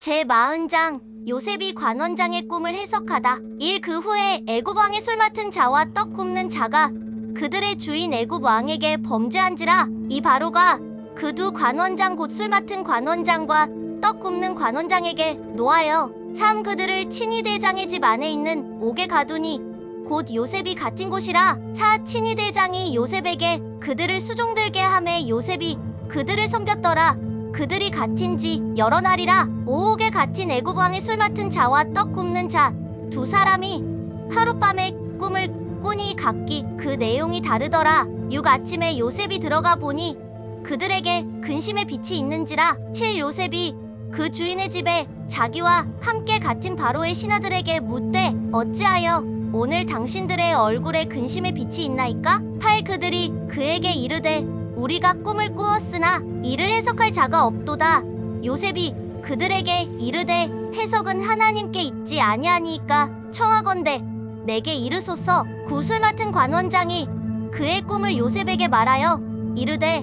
제 마흔장 요셉이 관원장의 꿈을 해석하다. 일그 후에 애굽 왕의 술 맡은 자와 떡 굽는 자가 그들의 주인 애굽 왕에게 범죄한지라 이 바로가 그 두 관원장 곧 술 맡은 관원장과 떡 굽는 관원장에게 노하여 참 그들을 친위 대장의 집 안에 있는 옥에 가두니 곧 요셉이 갇힌 곳이라 차 친위 대장이 요셉에게 그들을 수종들게 하매 요셉이 그들을 섬겼더라 그들이 갇힌 지 여러 날이라 오옥에 갇힌 애굽 왕의 술 맡은 자와 떡 굽는 자 두 사람이 하룻밤에 꿈을 꾸니 각기 그 내용이 다르더라 육 아침에 요셉이 들어가 보니 그들에게 근심의 빛이 있는지라 칠 요셉이 그 주인의 집에 자기와 함께 갇힌 바로의 신하들에게 묻되 어찌하여 오늘 당신들의 얼굴에 근심의 빛이 있나이까? 팔 그들이 그에게 이르되 우리가 꿈을 꾸었으나 이를 해석할 자가 없도다. 요셉이 그들에게 이르되 해석은 하나님께 있지 아니하니까 청하건대 내게 이르소서 구슬 맡은 관원장이 그의 꿈을 요셉에게 말하여 이르되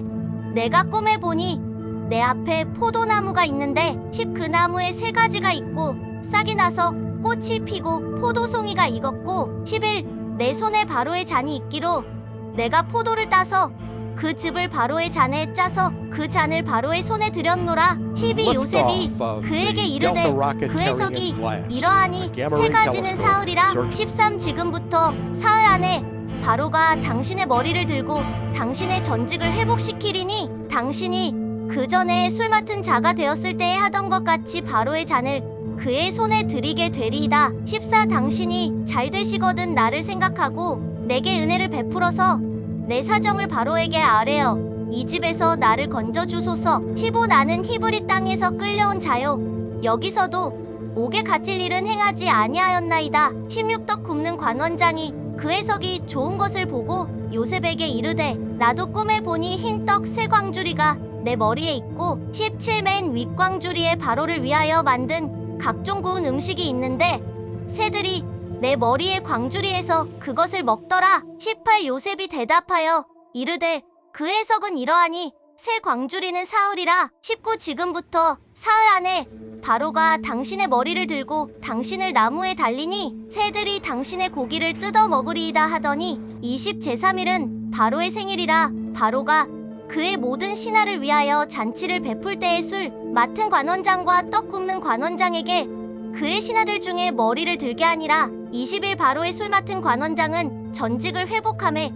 내가 꿈에 보니 내 앞에 포도나무가 있는데 십그 나무에 세 가지가 있고 싹이 나서 꽃이 피고 포도송이가 익었고 10일 내 손에 바로의 잔이 있기로 내가 포도를 따서 그 즙을 바로의 잔에 짜서 그 잔을 바로의 손에 들였노라. 12 요셉이 그에게 이르되 그 해석이 이러하니 세 가지는 사흘이라 13 지금부터 사흘 안에 바로가 당신의 머리를 들고 당신의 전직을 회복시키리니 당신이 그 전에 술 맡은 자가 되었을 때에 하던 것 같이 바로의 잔을 그의 손에 드리게 되리이다. 14 당신이 잘 되시거든 나를 생각하고 내게 은혜를 베풀어서 내 사정을 바로에게 아뢰어 이 집에서 나를 건져 주소서. 15 나는 히브리 땅에서 끌려온 자요. 여기서도 옥에 갇힐 일은 행하지 아니하였나이다. 16떡 굽는 관원장이 그 해석이 좋은 것을 보고 요셉에게 이르되 나도 꿈에 보니 흰 떡 세 광주리가 내 머리에 있고 17맨 윗광주리에 바로를 위하여 만든 각종 구운 음식이 있는데 새들이 내 머리에 광주리에서 그것을 먹더라 18 요셉이 대답하여 이르되 그 해석은 이러하니 새 광주리는 사흘이라 19 지금부터 사흘 안에 바로가 당신의 머리를 들고 당신을 나무에 달리니 새들이 당신의 고기를 뜯어 먹으리이다 하더니 20 제3일은 바로의 생일이라 바로가 그의 모든 신하를 위하여 잔치를 베풀 때의 술 맡은 관원장과 떡 굽는 관원장에게 그의 신하들 중에 머리를 들게 하니라 20일 바로의 술 맡은 관원장은 전직을 회복함에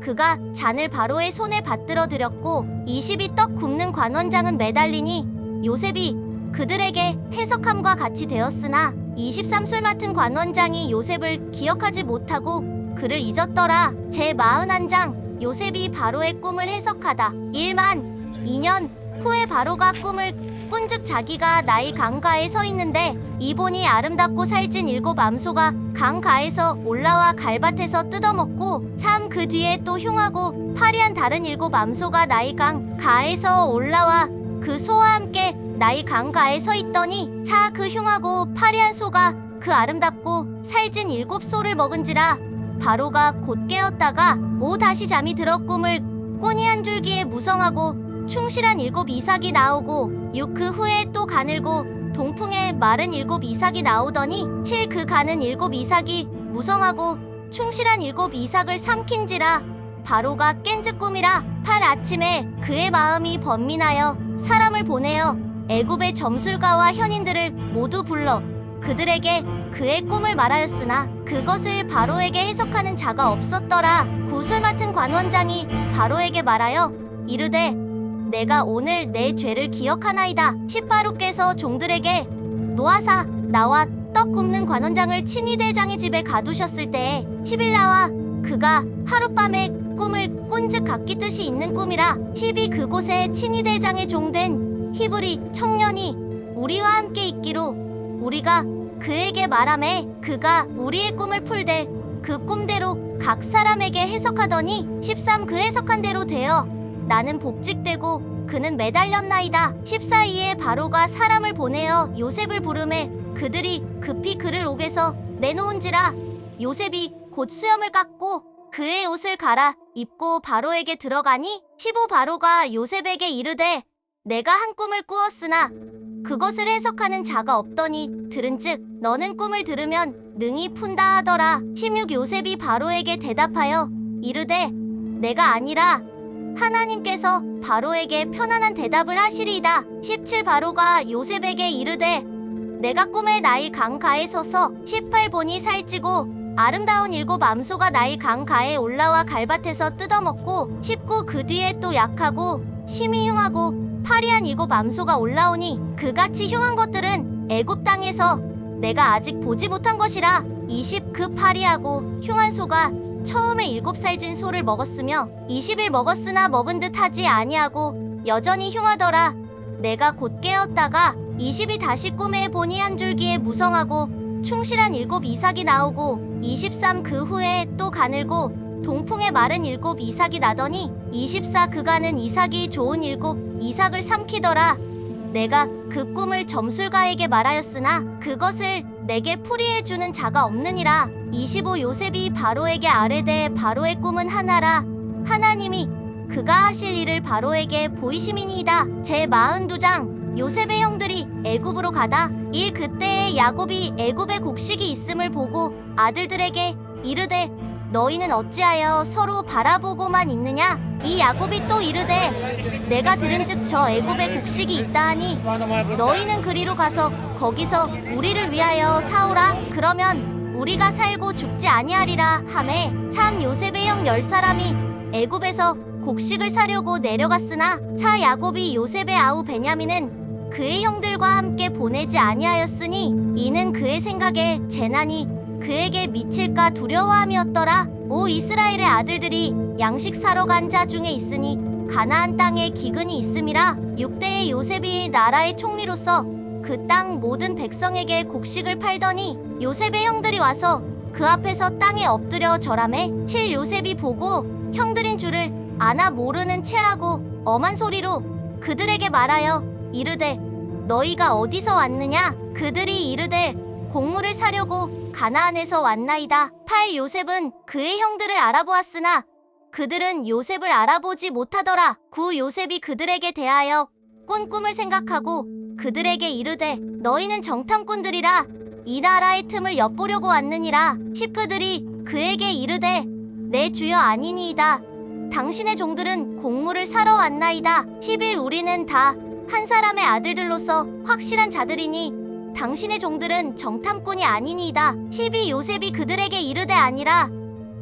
그가 잔을 바로의 손에 받들어 드렸고 22떡 굽는 관원장은 매달리니 요셉이 그들에게 해석함과 같이 되었으나 23술 맡은 관원장이 요셉을 기억하지 못하고 그를 잊었더라. 제 41장 요셉이 바로의 꿈을 해석하다. 1만 2년 후에 바로가 꿈을 꾼 즉 자기가 나이 강가에 서 있는데 이보니 아름답고 살찐 일곱 암소가 강가에서 올라와 갈밭에서 뜯어먹고 참그 뒤에 또 흉하고 파리한 다른 일곱 암소가 나이 강가에서 올라와 그 소와 함께 나이 강가에 서 있더니 차 그 흉하고 파리한 소가 그 아름답고 살찐 일곱 소를 먹은지라 바로가 곧 깨었다가 오 다시 잠이 들어 꿈을 꼬니 한 줄기에 무성하고 충실한 일곱 이삭이 나오고 육 그 후에 또 가늘고 동풍에 마른 일곱 이삭이 나오더니 칠 그 가는 일곱 이삭이 무성하고 충실한 일곱 이삭을 삼킨지라 바로가 깬즉 꿈이라 팔 아침에 그의 마음이 번민하여 사람을 보내어 애굽의 점술가와 현인들을 모두 불러 그들에게 그의 꿈을 말하였으나 그것을 바로에게 해석하는 자가 없었더라. 구슬 맡은 관원장이 바로에게 말하여 이르되 내가 오늘 내 죄를 기억하나이다. 시바루께서 종들에게 노아사 나와 떡 굽는 관원장을 친위 대장의 집에 가두셨을 때에 10일 나와 그가 하룻밤에 꿈을 꾼즉 각기 뜻이 있는 꿈이라 10이 그곳에 친위 대장의 종된 히브리 청년이 우리와 함께 있기로 우리가 그에게 말하매 그가 우리의 꿈을 풀되 그 꿈대로 각 사람에게 해석하더니 13 그 해석한 대로 되어 나는 복직되고 그는 매달렸나이다. 14이에 바로가 사람을 보내어 요셉을 부르매 그들이 급히 그를 옥에서 내놓은지라. 요셉이 곧 수염을 깎고 그의 옷을 갈아 입고 바로에게 들어가니 15 바로가 요셉에게 이르되 내가 한 꿈을 꾸었으나 그것을 해석하는 자가 없더니 들은즉 너는 꿈을 들으면 능히 푼다 하더라. 16 요셉이 바로에게 대답하여 이르되 내가 아니라 하나님께서 바로에게 편안한 대답을 하시리이다. 17 바로가 요셉에게 이르되 내가 꿈에 나일 강가에 서서 18 보니 살찌고 아름다운 일곱 암소가 나일 강가에 올라와 갈밭에서 뜯어먹고 19 그 뒤에 또 약하고 심히 흉하고 파리한 일곱 암소가 올라오니 그같이 흉한 것들은 애굽 땅에서 내가 아직 보지 못한 것이라 20 그 파리하고 흉한 소가 처음에 일곱 살진 소를 먹었으며 20일 먹었으나 먹은 듯 하지 아니하고 여전히 흉하더라. 내가 곧 깨었다가 20이 다시 꿈에 보니 한 줄기에 무성하고 충실한 일곱 이삭이 나오고 23 그 후에 또 가늘고 동풍에 마른 일곱 이삭이 나더니 24 그가는 이삭이 좋은 일곱 이삭을 삼키더라. 내가 그 꿈을 점술가에게 말하였으나 그것을 내게 풀이해 주는 자가 없느니라 25 요셉이 바로에게 아뢰되 바로의 꿈은 하나라. 하나님이 그가 하실 일을 바로에게 보이심이니이다. 제 42장 요셉의 형들이 애굽으로 가다. 일 그때에 야곱이 애굽에 곡식이 있음을 보고 아들들에게 이르되 너희는 어찌하여 서로 바라보고만 있느냐? 이 야곱이 또 이르되 내가 들은즉 저 애굽에 곡식이 있다 하니 너희는 그리로 가서 거기서 우리를 위하여 사오라. 그러면 우리가 살고 죽지 아니하리라 하매 참 요셉의 형 열 사람이 애굽에서 곡식을 사려고 내려갔으나 차 야곱이 요셉의 아우 베냐민은 그의 형들과 함께 보내지 아니하였으니 이는 그의 생각에 재난이 그에게 미칠까 두려워함이었더라. 오 이스라엘의 아들들이 양식 사러 간 자 중에 있으니 가나안 땅에 기근이 있음이라 6대의 요셉이 나라의 총리로서 그 땅 모든 백성에게 곡식을 팔더니 요셉의 형들이 와서 그 앞에서 땅에 엎드려 절함에 7 요셉이 보고 형들인 줄을 아나 모르는 체하고 엄한 소리로 그들에게 말하여 이르되 너희가 어디서 왔느냐? 그들이 이르되 곡물을 사려고 가나안에서 왔나이다. 8 요셉은 그의 형들을 알아보았으나 그들은 요셉을 알아보지 못하더라. 9 요셉이 그들에게 대하여 꾼 꿈을 생각하고 그들에게 이르되 너희는 정탐꾼들이라. 이 나라의 틈을 엿보려고 왔느니라. 10 그들이 그에게 이르되 내 주여 아니니이다. 당신의 종들은 곡물을 사러 왔나이다. 10일 우리는 다 한 사람의 아들들로서 확실한 자들이니 당신의 종들은 정탐꾼이 아니니이다. 12 요셉이 그들에게 이르되 아니라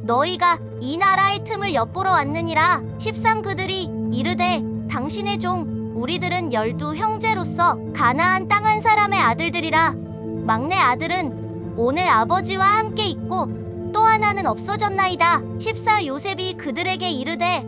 너희가 이 나라의 틈을 엿보러 왔느니라. 13 그들이 이르되 당신의 종 우리들은 열두 형제로서 가나안 땅 한 사람의 아들들이라. 막내 아들은 오늘 아버지와 함께 있고 또 하나는 없어졌나이다. 14 요셉이 그들에게 이르되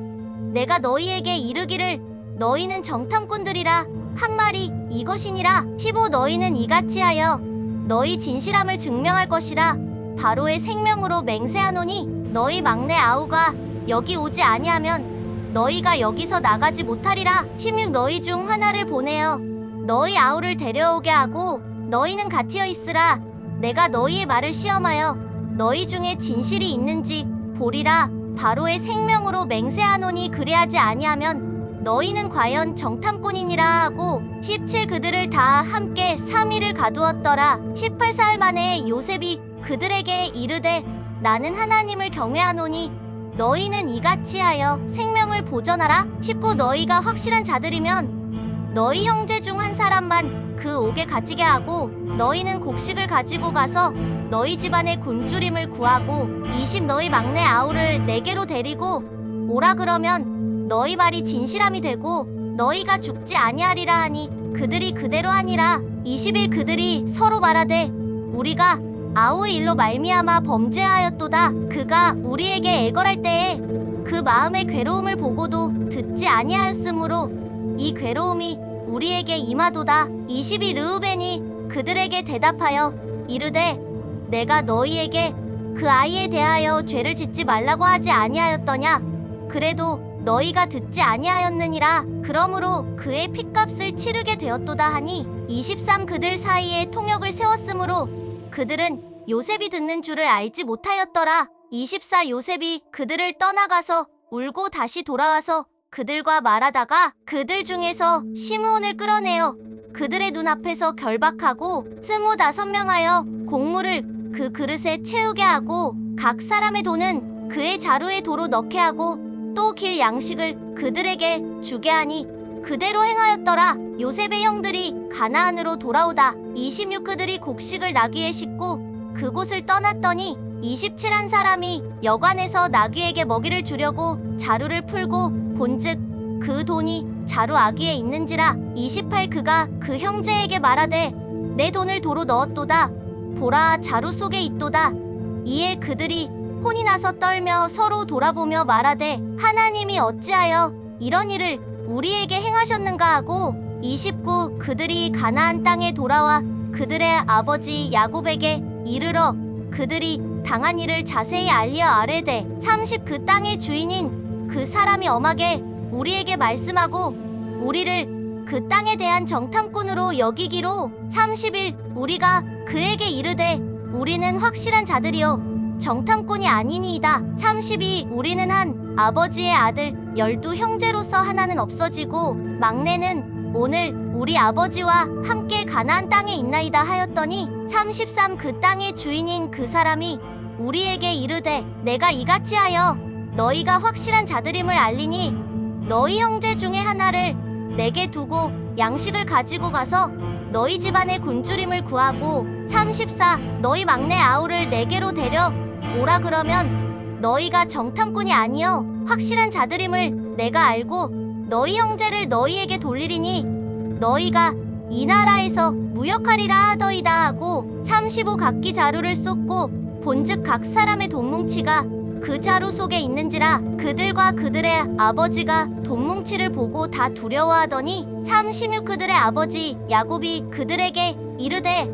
내가 너희에게 이르기를 너희는 정탐꾼들이라. 한 말이 이것이니라. 15 너희는 이같이 하여 너희 진실함을 증명할 것이라. 바로의 생명으로 맹세하노니 너희 막내 아우가 여기 오지 아니하면 너희가 여기서 나가지 못하리라. 16 너희 중 하나를 보내어 너희 아우를 데려오게 하고 너희는 같이어 있으라. 내가 너희의 말을 시험하여 너희 중에 진실이 있는지 보리라. 바로의 생명으로 맹세하노니 그리하지 아니하면 너희는 과연 정탐꾼이니라 하고 17 그들을 다 함께 3일을 가두었더라. 18살 만에 요셉이 그들에게 이르되 나는 하나님을 경외하노니 너희는 이같이 하여 생명을 보전하라. 19 너희가 확실한 자들이면 너희 형제 중 한 사람만 그 옥에 갇히게 하고 너희는 곡식을 가지고 가서 너희 집안의 굶주림을 구하고 20 너희 막내 아우를 내게로 데리고 오라 그러면 너희 말이 진실함이 되고 너희가 죽지 아니하리라 하니 그들이 그대로 하니라. 20일 그들이 서로 말하되 우리가 아우의 일로 말미암아 범죄하였도다. 그가 우리에게 애걸할 때에 그 마음의 괴로움을 보고도 듣지 아니하였으므로 이 괴로움이 우리에게 임하도다. 22 르우벤이 그들에게 대답하여 이르되 내가 너희에게 그 아이에 대하여 죄를 짓지 말라고 하지 아니하였더냐? 그래도 너희가 듣지 아니하였느니라. 그러므로 그의 핏값을 치르게 되었도다 하니 23 그들 사이에 통역을 세웠으므로 그들은 요셉이 듣는 줄을 알지 못하였더라. 24 요셉이 그들을 떠나가서 울고 다시 돌아와서 그들과 말하다가 그들 중에서 시므온을 끌어내어 그들의 눈앞에서 결박하고 스무다섯 명하여 곡물을 그 그릇에 채우게 하고 각 사람의 돈은 그의 자루에 도로 넣게 하고 또 길 양식을 그들에게 주게 하니 그대로 행하였더라. 요셉의 형들이 가나안으로 돌아오다 26 그들이 곡식을 나귀에 싣고 그곳을 떠났더니 27한 사람이 여관에서 나귀에게 먹이를 주려고 자루를 풀고 본즉 그 돈이 자루 아기에 있는지라 28 그가 그 형제에게 말하되 내 돈을 도로 넣었도다. 보라 자루 속에 있도다. 이에 그들이 혼이 나서 떨며 서로 돌아보며 말하되 하나님이 어찌하여 이런 일을 우리에게 행하셨는가 하고 29 그들이 가나안 땅에 돌아와 그들의 아버지 야곱에게 이르러 그들이 당한 일을 자세히 알려 아뢰되 30 그 땅의 주인인 그 사람이 엄하게 우리에게 말씀하고 우리를 그 땅에 대한 정탐꾼으로 여기기로 30일 우리가 그에게 이르되 우리는 확실한 자들이요 정탐꾼이 아니니이다. 32 우리는 한 아버지의 아들 열두 형제로서 하나는 없어지고 막내는 오늘 우리 아버지와 함께 가나안 땅에 있나이다 하였더니 33 그 땅의 주인인 그 사람이 우리에게 이르되 내가 이같이 하여 너희가 확실한 자들임을 알리니 너희 형제 중에 하나를 내게 두고 양식을 가지고 가서 너희 집안의 굶주림을 구하고 34 너희 막내 아우를 내게로 데려 오라 그러면 너희가 정탐꾼이 아니여 확실한 자들임을 내가 알고 너희 형제를 너희에게 돌리리니 너희가 이 나라에서 무역하리라 하더이다 하고 35 각기 자루를 쏟고 본즉 각 사람의 돈뭉치가 그 자루 속에 있는지라 그들과 그들의 아버지가 돈뭉치를 보고 다 두려워하더니 36 그들의 아버지 야곱이 그들에게 이르되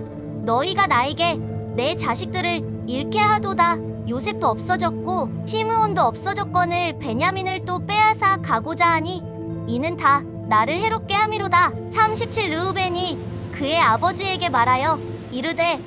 너희가 나에게 내 자식들을 잃게 하도다. 요셉도 없어졌고 시므온도 없어졌거늘 베냐민을 또 빼앗아 가고자 하니 이는 다 나를 해롭게 함이로다. 37 르우벤이 그의 아버지에게 말하여 이르되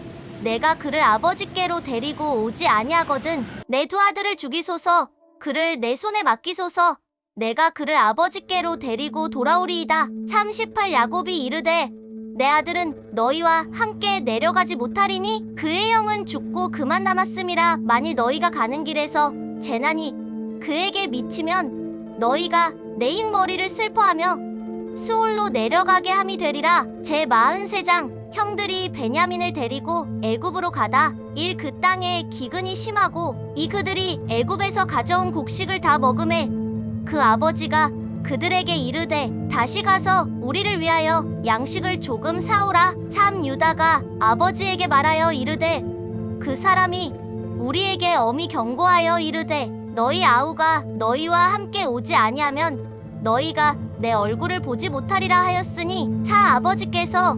내가 그를 아버지께로 데리고 오지 아니하거든 내 두 아들을 죽이소서 그를 내 손에 맡기소서 내가 그를 아버지께로 데리고 돌아오리이다. 38 야곱이 이르되 내 아들은 너희와 함께 내려가지 못하리니 그의 영은 죽고 그만 남았음이라 만일 너희가 가는 길에서 재난이 그에게 미치면 너희가 내 흰머리를 슬퍼하며 수올로 내려가게 함이 되리라. 제 43장 형들이 베냐민을 데리고 애굽으로 가다 일 그 땅에 기근이 심하고 이 그들이 애굽에서 가져온 곡식을 다 먹음에 그 아버지가 그들에게 이르되 다시 가서 우리를 위하여 양식을 조금 사오라. 참 유다가 아버지에게 말하여 이르되 그 사람이 우리에게 엄히 경고하여 이르되 너희 아우가 너희와 함께 오지 아니하면 너희가 내 얼굴을 보지 못하리라 하였으니 차 아버지께서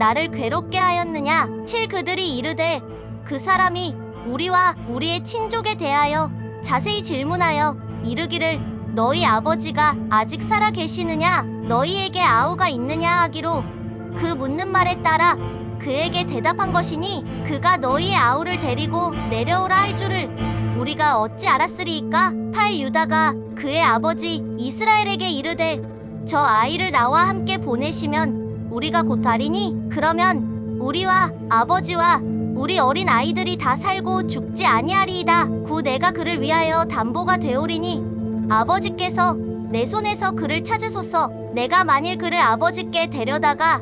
나를 괴롭게 하였느냐? 7 그들이 이르되 그 사람이 우리와 우리의 친족에 대하여 자세히 질문하여 이르기를 너희 아버지가 아직 살아 계시느냐? 너희에게 아우가 있느냐? 하기로 그 묻는 말에 따라 그에게 대답한 것이니 그가 너희의 아우를 데리고 내려오라 할 줄을 우리가 어찌 알았으리이까? 8 유다가 그의 아버지 이스라엘에게 이르되 저 아이를 나와 함께 보내시면 우리가 곧 다리니 그러면 우리와 아버지와 우리 어린 아이들이 다 살고 죽지 아니하리이다. 구 내가 그를 위하여 담보가 되오리니 아버지께서 내 손에서 그를 찾으소서. 내가 만일 그를 아버지께 데려다가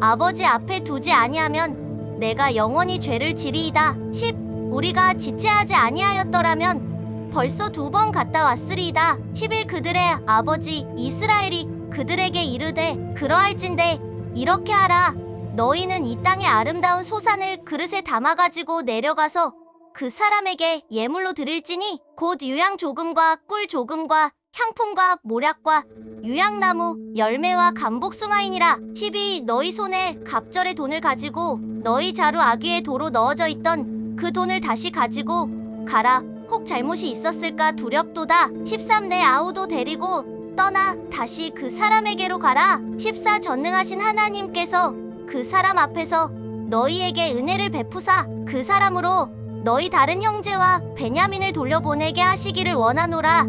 아버지 앞에 두지 아니하면 내가 영원히 죄를 지리이다. 10 우리가 지체하지 아니하였더라면 벌써 두 번 갔다 왔으리이다. 11 그들의 아버지 이스라엘이 그들에게 이르되 그러할진대 이렇게 하라. 너희는 이 땅의 아름다운 소산을 그릇에 담아가지고 내려가서 그 사람에게 예물로 드릴지니 곧 유양 조금과 꿀 조금과 향품과 모략과 유향나무, 열매와 감복숭아이니라. 12 너희 손에 갑절의 돈을 가지고 너희 자루 아귀의 도로 넣어져 있던 그 돈을 다시 가지고 가라. 혹 잘못이 있었을까 두렵도다. 13 내 아우도 데리고 떠나 다시 그 사람에게로 가라. 14 전능하신 하나님께서 그 사람 앞에서 너희에게 은혜를 베푸사. 그 사람으로 너희 다른 형제와 베냐민을 돌려보내게 하시기를 원하노라.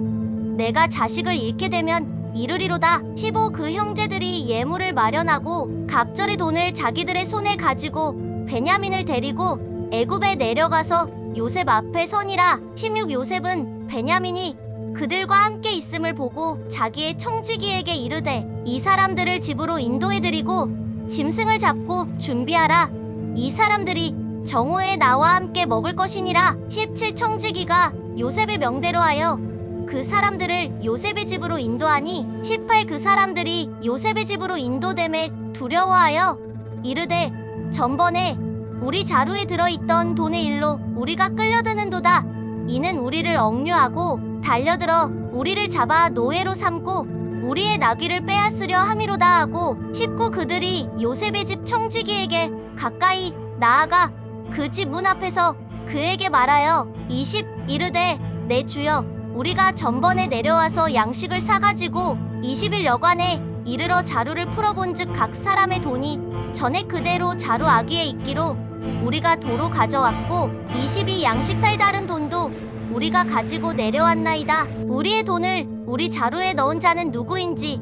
내가 자식을 잃게 되면 이르리로다. 15 그 형제들이 예물을 마련하고 갑절의 돈을 자기들의 손에 가지고 베냐민을 데리고 애굽에 내려가서 요셉 앞에 서니라. 16 요셉은 베냐민이 그들과 함께 있음을 보고 자기의 청지기에게 이르되 이 사람들을 집으로 인도해드리고 짐승을 잡고 준비하라. 이 사람들이 정오에 나와 함께 먹을 것이니라. 17 청지기가 요셉의 명대로 하여 그 사람들을 요셉의 집으로 인도하니 18 그 사람들이 요셉의 집으로 인도됨에 두려워하여 이르되 전번에 우리 자루에 들어있던 돈의 일로 우리가 끌려드는도다. 이는 우리를 억류하고 달려들어 우리를 잡아 노예로 삼고 우리의 나귀를 빼앗으려 함이로다 하고 19 그들이 요셉의 집 청지기에게 가까이 나아가 그 집 문 앞에서 그에게 말하여 20 이르되 내 주여 우리가 전번에 내려와서 양식을 사가지고 20일 여관에 이르러 자루를 풀어본즉 각 사람의 돈이 전에 그대로 자루 아기에 있기로 우리가 도로 가져왔고 22 양식 살 다른 돈도 우리가 가지고 내려왔나이다. 우리의 돈을 우리 자루에 넣은 자는 누구인지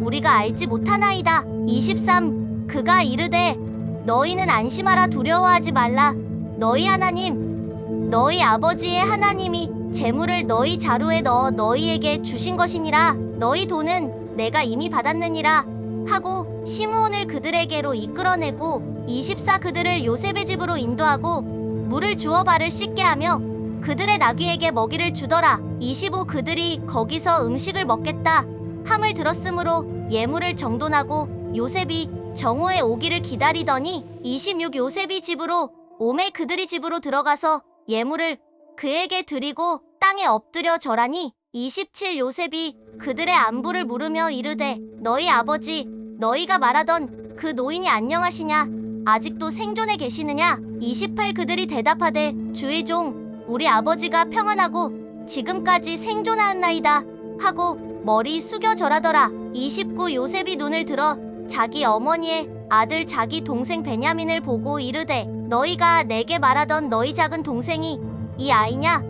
우리가 알지 못하나이다. 23 그가 이르되 너희는 안심하라 두려워하지 말라. 너희 하나님 너희 아버지의 하나님이 재물을 너희 자루에 넣어 너희에게 주신 것이니라. 너희 돈은 내가 이미 받았느니라. 하고 시므온을 그들에게로 이끌어내고 24 그들을 요셉의 집으로 인도하고 물을 주어 발을 씻게 하며 그들의 나귀에게 먹이를 주더라. 25 그들이 거기서 음식을 먹겠다. 함을 들었으므로 예물을 정돈하고 요셉이 정오에 오기를 기다리더니 26 요셉이 집으로 오매 그들이 집으로 들어가서 예물을 그에게 드리고 땅에 엎드려 절하니 27 요셉이 그들의 안부를 물으며 이르되 너희 아버지 너희가 말하던 그 노인이 안녕하시냐? 아직도 생존해 계시느냐? 28 그들이 대답하되 주의 종 우리 아버지가 평안하고 지금까지 생존하였나이다 하고 머리 숙여 절하더라. 29 요셉이 눈을 들어 자기 어머니의 아들 자기 동생 베냐민을 보고 이르되 너희가 내게 말하던 너희 작은 동생이 이 아이냐?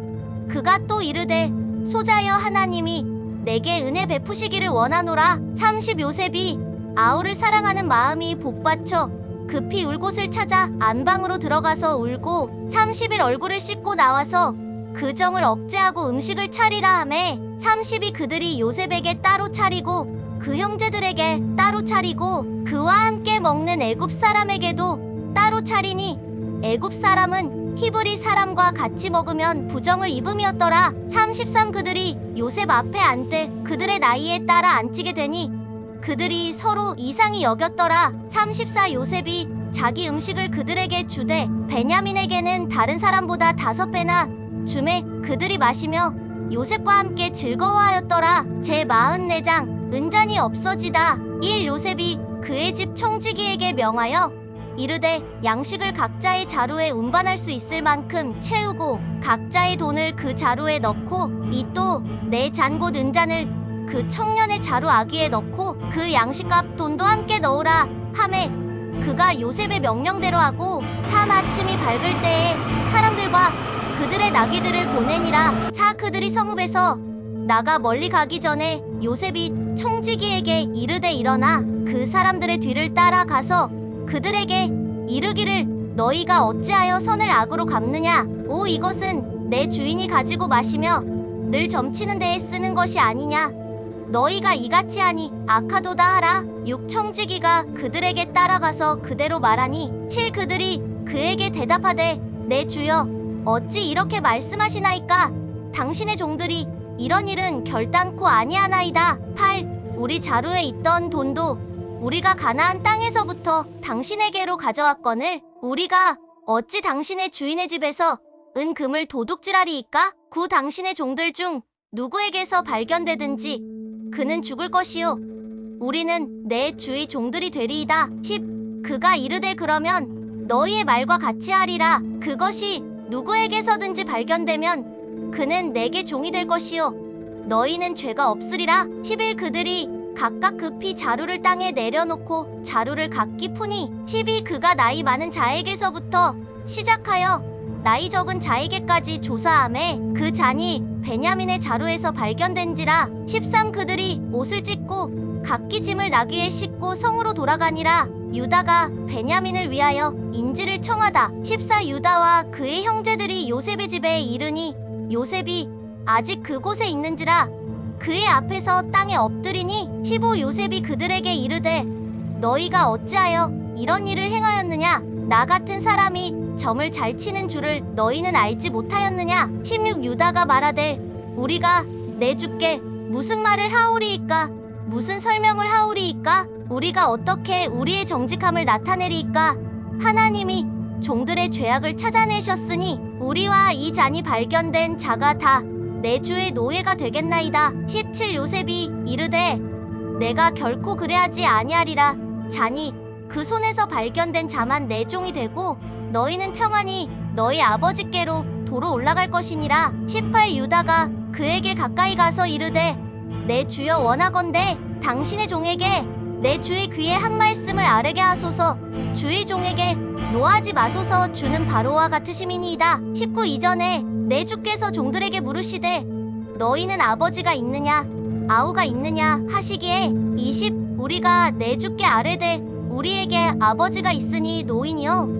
그가 또 이르되 소자여 하나님이 내게 은혜 베푸시기를 원하노라. 30 요셉이 아우를 사랑하는 마음이 복받쳐 급히 울 곳을 찾아 안방으로 들어가서 울고 30일 얼굴을 씻고 나와서 그 정을 억제하고 음식을 차리라 하매 30이 그들이 요셉에게 따로 차리고 그 형제들에게 따로 차리고 그와 함께 먹는 애굽 사람에게도 따로 차리니 애굽 사람은 히브리 사람과 같이 먹으면 부정을 입음이었더라. 33 그들이 요셉 앞에 앉되 그들의 나이에 따라 앉히게 되니 그들이 서로 이상히 여겼더라. 34 요셉이 자기 음식을 그들에게 주되 베냐민에게는 다른 사람보다 다섯 배나 주매 그들이 마시며 요셉과 함께 즐거워하였더라. 제 44장 은잔이 없어지다. 1 요셉이 그의 집 청지기에게 명하여 이르되 양식을 각자의 자루에 운반할 수 있을 만큼 채우고 각자의 돈을 그 자루에 넣고 이 또 내 잔 곧 은잔을 그 청년의 자루 아기에 넣고 그 양식값 돈도 함께 넣으라 하매 그가 요셉의 명령대로 하고 참 아침이 밝을 때에 사람들과 그들의 나귀들을 보내니라. 사 그들이 성읍에서 나가 멀리 가기 전에 요셉이 청지기에게 이르되 일어나 그 사람들의 뒤를 따라가서 그들에게 이르기를 너희가 어찌하여 선을 악으로 갚느냐? 오 이것은 내 주인이 가지고 마시며 늘 점치는 데에 쓰는 것이 아니냐 너희가 이같이 하니 악하도다 하라. 육 청지기가 그들에게 따라가서 그대로 말하니 칠 그들이 그에게 대답하되 내 주여 어찌 이렇게 말씀하시나이까? 당신의 종들이 이런 일은 결단코 아니하나이다. 8 우리 자루에 있던 돈도 우리가 가나안 땅에서부터 당신에게로 가져왔거늘 우리가 어찌 당신의 주인의 집에서 은 금을 도둑질하리이까? 구 당신의 종들 중 누구에게서 발견되든지 그는 죽을 것이요. 우리는 내 주의 종들이 되리이다. 10 그가 이르되 그러면 너희의 말과 같이 하리라. 그것이 누구에게서든지 발견되면 그는 내게 종이 될 것이요. 너희는 죄가 없으리라. 11 그들이 각각 급히 자루를 땅에 내려놓고 자루를 각기 푸니 12 그가 나이 많은 자에게서부터 시작하여 나이 적은 자에게까지 조사함에 그 잔이 베냐민의 자루에서 발견된지라 13 그들이 옷을 찢고 각기 짐을 나귀에 싣고 성으로 돌아가니라 유다가 베냐민을 위하여 인지를 청하다. 14 유다와 그의 형제들이 요셉의 집에 이르니 요셉이 아직 그곳에 있는지라 그의 앞에서 땅에 엎드리니 15 요셉이 그들에게 이르되 너희가 어찌하여 이런 일을 행하였느냐? 나 같은 사람이 점을 잘 치는 줄을 너희는 알지 못하였느냐? 16 유다가 말하되 우리가 내 주께 무슨 말을 하오리이까? 무슨 설명을 하오리이까? 우리가 어떻게 우리의 정직함을 나타내리이까? 하나님이 종들의 죄악을 찾아내셨으니 우리와 이 잔이 발견된 자가 다 내 주의 노예가 되겠나이다. 17 요셉이 이르되 내가 결코 그래하지 아니하리라. 잔이 그 손에서 발견된 자만 내 종이 되고 너희는 평안히 너희 아버지께로 도로 올라갈 것이니라. 18 유다가 그에게 가까이 가서 이르되 내 주여 원하건대 당신의 종에게 내 주의 귀에 한 말씀을 아뢰게 하소서. 주의 종에게 노하지 마소서 주는 바로와 같으심이니이다. 19 이전에 내 주께서 종들에게 물으시되 너희는 아버지가 있느냐 아우가 있느냐 하시기에 20 우리가 내 주께 아뢰되 우리에게 아버지가 있으니 노인이요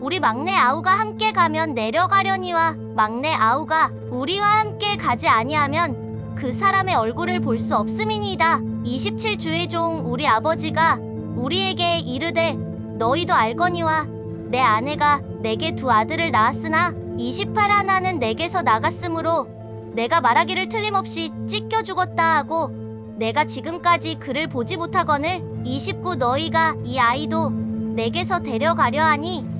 우리 막내 아우가 함께 가면 내려가려니와 막내 아우가 우리와 함께 가지 아니하면 그 사람의 얼굴을 볼 수 없음이니이다 27 주의 종 우리 아버지가 우리에게 이르되 너희도 알거니와 내 아내가 내게 두 아들을 낳았으나 28 하나는 내게서 나갔으므로 내가 말하기를 틀림없이 찢겨 죽었다 하고 내가 지금까지 그를 보지 못하거늘 29 너희가 이 아이도 내게서 데려가려 하니